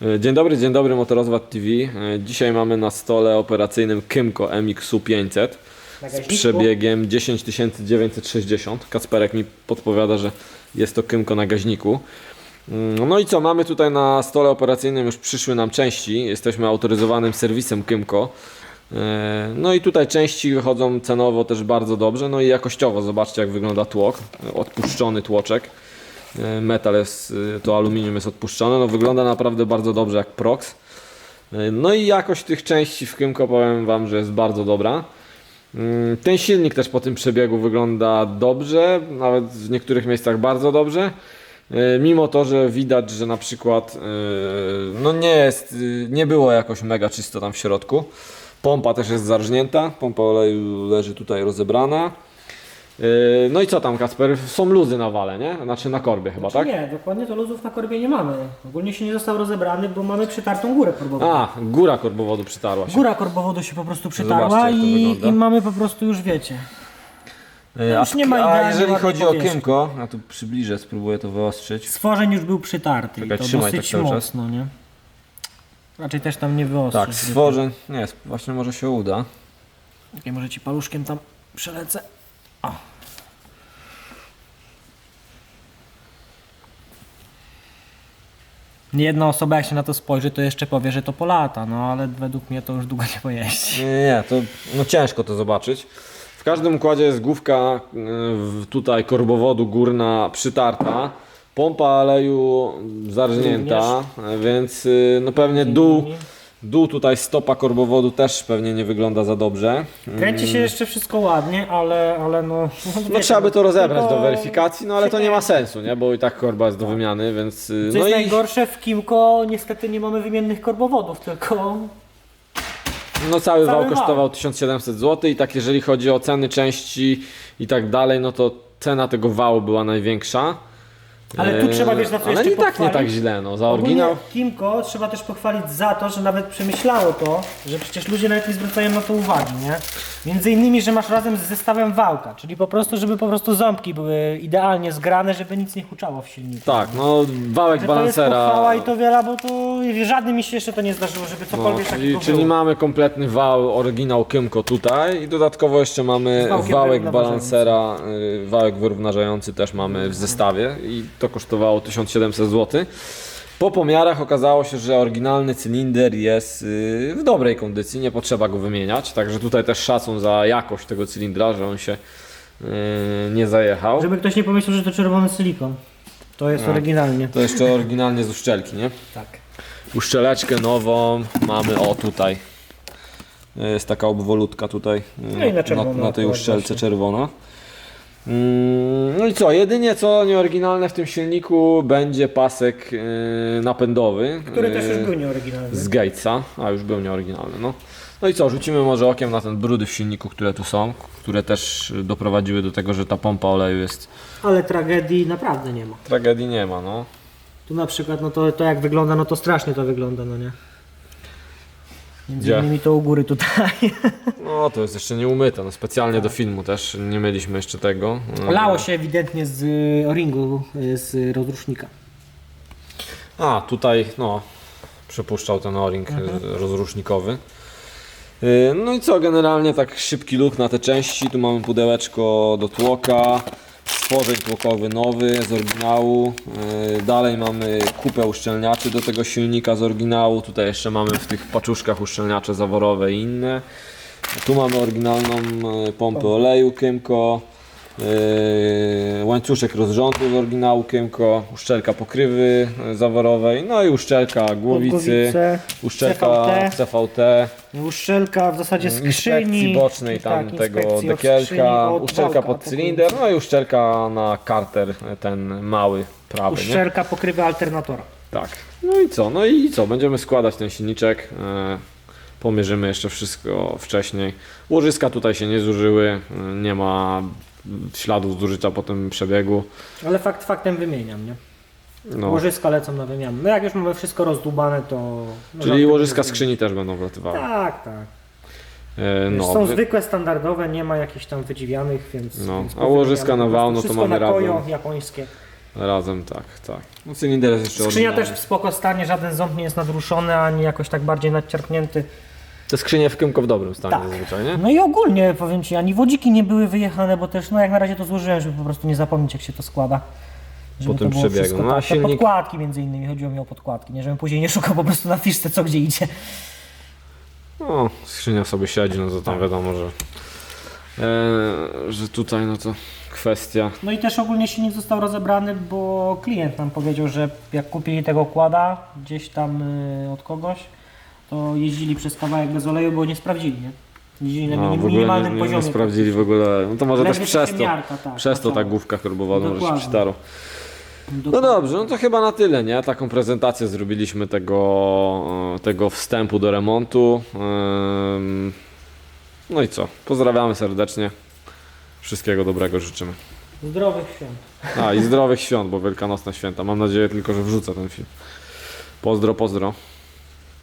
E, Dzień dobry, dzień dobry Motorozwad TV. E, Dzisiaj mamy na stole operacyjnym Kymco MXU 500 Na z gaźniku. przebiegiem 10960. Kasperek mi podpowiada, że jest to Kymco na gaźniku. Mm, No i co, mamy tutaj na stole operacyjnym już przyszły nam części. Jesteśmy autoryzowanym serwisem Kymco. E, No i tutaj części wychodzą cenowo też bardzo dobrze, no i jakościowo. Zobaczcie jak wygląda tłok, odpuszczony tłoczek. E, Metal jest, e, to aluminium jest odpuszczone, no wygląda naprawdę bardzo dobrze jak Prox. E, No i jakość tych części w Kymco powiem Wam, że jest bardzo dobra. Mm, Ten silnik też po tym przebiegu wygląda dobrze, nawet w niektórych miejscach bardzo dobrze. Mimo to, że widać, że na przykład no nie jest, nie było jakoś mega czysto tam w środku. Pompa też jest zarżnięta, pompa oleju leży tutaj rozebrana. E, No i co tam Kasper? Są luzy na wale, nie? Znaczy na korbie chyba, tak? Nie, dokładnie to luzów na korbie nie mamy. Ogólnie się nie został rozebrany, bo mamy przytartą górę korbową. A, góra korbowodu przytarła się. Góra korbowodu się po prostu przytarła Zobaczcie, jak to i, wygląda. i mamy po prostu już wiecie. E, już a, nie ma a idealnie jeżeli ładnej chodzi o powierzchni. Kymco, ja tu przybliżę, spróbuję to wyostrzyć. Stworzeń już był przytarty Czekaj, i to trzymaj dosyć tak cały czas. mocno, nie? Raczej też tam nie wyostrzyć. Tak, stworzeń, nie, właśnie może się uda. Okay, może ci paluszkiem tam przelecę. O. Nie jedna osoba jak się na to spojrzy, to jeszcze powie, że to po lata, no ale według mnie to już długo nie pojeździ. Nie, nie, nie, to no ciężko to zobaczyć. W każdym układzie jest główka y, w- tutaj korbowodu górna przytarta, pompa oleju zarżnięta, y, więc y, no pewnie dół, dół tutaj stopa korbowodu też pewnie nie wygląda za dobrze. Kręci się jeszcze wszystko ładnie, ale, ale no... No trzeba by to rozebrać do weryfikacji, no ale to nie ma sensu, nie? Bo i tak korba jest do wymiany, więc y, Co no jest i najgorsze, w Kimco niestety nie mamy wymiennych korbowodów, tylko no cały wał Cały wał. kosztował 1700 zł i tak jeżeli chodzi o ceny części i tak dalej, no to cena tego wału była największa. Ale tu trzeba, wiesz, na co Ale jeszcze i tak nie pochwalić? tak źle, no za Ogólnie oryginał. Kimco trzeba też pochwalić za to, że nawet przemyślało to, że przecież ludzie nawet nie zwracają na to uwagi, nie? Między innymi, że masz razem z zestawem wałka, czyli po prostu, żeby po prostu ząbki były idealnie zgrane, żeby nic nie huczało w silniku. Tak, no wałek Że to jest balansera. pochwała i to wiele, bo to żadnym mi się jeszcze to nie zdarzyło, żeby No, cokolwiek czyli, takiego czyli było. mamy kompletny wał, oryginał Kymco tutaj i dodatkowo jeszcze mamy Z wałkiem wałek balansera, y, wałek wyrównażający też mamy w zestawie i to kosztowało 1700 zł. Po pomiarach okazało się, że oryginalny cylinder jest y, w dobrej kondycji, nie potrzeba go wymieniać, także tutaj też szacun za jakość tego cylindra, że on się y, nie zajechał. Żeby ktoś nie pomyślał, że to czerwony silikon. To jest oryginalnie. To jeszcze oryginalnie z uszczelki, nie? Tak. Uszczeleczkę nową mamy o tutaj. Jest taka obwolutka tutaj y, No na na, tej uszczelce właśnie. czerwona. Mm, No i co, jedynie co nieoryginalne w tym silniku będzie pasek y, napędowy. Który też już y, był nieoryginalny. z Gatesa, a już był nieoryginalny. No. no i co, rzucimy może okiem na ten brudy w silniku, które tu są, które też doprowadziły do tego, że ta pompa oleju jest. Ale tragedii naprawdę nie ma. Tragedii nie ma, no. Tu na przykład, no to, to jak wygląda, no to strasznie to wygląda, no nie? Między Gdzie? innymi to u góry tutaj. No to jest jeszcze nie umyte, no specjalnie do filmu też nie mieliśmy jeszcze tego. Lało się ewidentnie z y, o-ringu, y, z rozrusznika. A, tutaj no, przepuszczał ten o-ring y, rozrusznikowy. Y, No i co, generalnie tak szybki look na te części. Tu mamy pudełeczko do tłoka, stworzeń tłokowy nowy z oryginału. Y, Dalej mamy kupę uszczelniaczy do tego silnika z oryginału. Tutaj jeszcze mamy w tych paczuszkach uszczelniacze zaworowe i inne. Tu mamy oryginalną y, pompę oleju Kymco. Yy, łańcuszek rozrządu z oryginału Kymco, uszczelka pokrywy zaworowej, no i uszczelka głowicy, uszczelka CVT. Uszczelka w zasadzie Mm, inspekcji skrzyni. bocznej tak, tam tego inspekcji od dekielka, skrzyni, uszczelka pod po cylinder, no i uszczelka na karter, ten mały, prawy, nie? Uszczelka pokrywy alternatora. Tak. No i co? No i co? Będziemy składać ten silniczek. e, Pomierzymy jeszcze wszystko wcześniej. Łożyska tutaj się nie zużyły. e, Nie ma śladów zużycia po tym przebiegu. Ale fakt faktem wymieniam, nie? No. Łożyska lecą na wymianę. No jak już mamy wszystko rozdłubane, to... no Czyli łożyska skrzyni też będą wlatywały. Tak, tak. E, No, są wy- zwykłe, standardowe, nie ma jakichś tam wydziwianych, więc... No, więc a łożyska na wał, no to mamy na kojo, razem. japońskie. Razem, tak, tak. No cylinder jest jeszcze Skrzynia też w spoko stanie, żaden ząb nie jest nadruszony, ani jakoś tak bardziej nadciarpnięty. Te skrzynie w Kymko w dobrym stanie Tak. zazwyczaj, nie? No i ogólnie powiem Ci, ani wodziki nie były wyjechane, bo też no jak na razie to złożyłem, żeby po prostu nie zapomnieć jak się to składa. Po tym przebiegu. wszystko No, tak. Silnik- podkładki między innymi, chodziło mi o podkładki, nie żebym później nie szukał po prostu na fiszce co gdzie idzie. No, skrzynia sobie siedzi, no to tam wiadomo, że, e, że tutaj no to kwestia. No i też ogólnie silnik został rozebrany, bo klient nam powiedział, że jak kupili tego kłada gdzieś tam y, od kogoś, to jeździli przez kawałek bez oleju, bo nie sprawdzili, nie? Jeździli na No, w ogóle nie, nie, poziomie. nie sprawdzili w ogóle. No to może też Ledwie przez to. tak, Przez to ta główka karbowana że się Dokładnie. przytarło. No Dokładnie. dobrze, no to chyba na tyle, nie? Taką prezentację zrobiliśmy tego, e, tego wstępu do remontu. No i co? Pozdrawiamy serdecznie. Wszystkiego dobrego życzymy. Zdrowych świąt. A i zdrowych świąt, bo wielkanocne święta. Mam nadzieję tylko, że wrzucę ten film. Pozdro, pozdro.